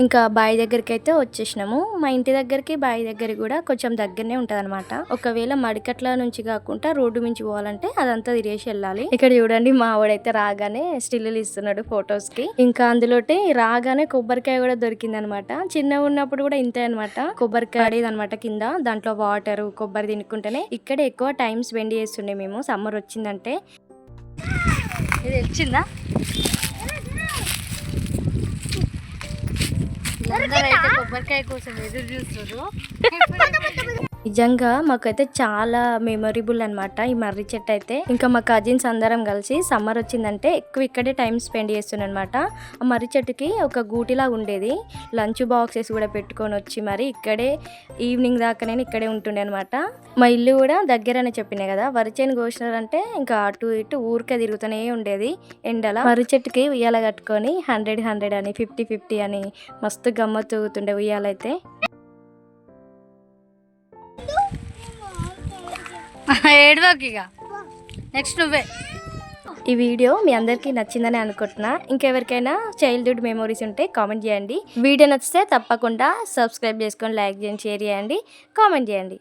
ఇంకా బావి దగ్గరికి అయితే వచ్చేసినాము. మా ఇంటి దగ్గరికి బావి దగ్గర కూడా కొంచెం దగ్గరనే ఉంటది అనమాట ఒకవేళ మడికట్ల నుంచి కాకుండా రోడ్డు మించి పోవాలంటే అదంతా తిరిగేసి వెళ్ళాలి. ఇక్కడ చూడండి మా ఆవిడైతే రాగానే స్టిల్లులు ఇస్తున్నాడు ఫొటోస్కి ఇంకా అందులోటి రాగానే కొబ్బరికాయ కూడా దొరికింది అనమాట చిన్నగా ఉన్నప్పుడు కూడా ఇంతే అనమాట కొబ్బరికాయ అడేది అనమాట కింద దాంట్లో వాటర్ కొబ్బరి తినుకుంటేనే. ఇక్కడ ఎక్కువ టైం స్పెండ్ చేస్తుండే మేము సమ్మర్ వచ్చిందంటే. ఇది వచ్చిందా అయితే కొబ్బరికాయ కోసం ఎదురు చూస్తున్నారు. నిజంగా మాకైతే చాలా మెమొరబుల్ అనమాట ఈ మర్రి చెట్టు అయితే. ఇంకా మా కజిన్స్ అందరం కలిసి సమ్మర్ వచ్చిందంటే ఎక్కువ ఇక్కడే టైం స్పెండ్ చేస్తున్నాం అనమాట ఆ మర్రి చెట్టుకి ఒక గూటిలా ఉండేది. లంచ్ బాక్సెస్ కూడా పెట్టుకొని వచ్చి మరి ఇక్కడే ఈవినింగ్ దాకా నేను ఇక్కడే ఉంటుండే అనమాట మా ఇల్లు కూడా దగ్గరనే చెప్పినాయి కదా వరి చేను కోసినారంటే ఇంకా అటు ఇటు ఊరికే తిరుగుతూనే ఉండేది. ఎండల మర్రి చెట్టుకి ఉయ్యాల కట్టుకొని హండ్రెడ్ హండ్రెడ్ అని ఫిఫ్టీ ఫిఫ్టీ అని మస్తు గమ్మత్తు ఊగుతుండే ఉయ్యాలైతే. ఏడవకి ఇక నెక్స్ట్ నువ్వే. ఈ వీడియో మీ అందరికీ నచ్చిందని అనుకుంటున్నా. ఇంకెవరికైనా చైల్డ్హుడ్ మెమోరీస్ ఉంటే కామెంట్ చేయండి. వీడియో నచ్చితే తప్పకుండా సబ్స్క్రైబ్ చేసుకొని లైక్ చేయండి షేర్ చేయండి కామెంట్ చేయండి.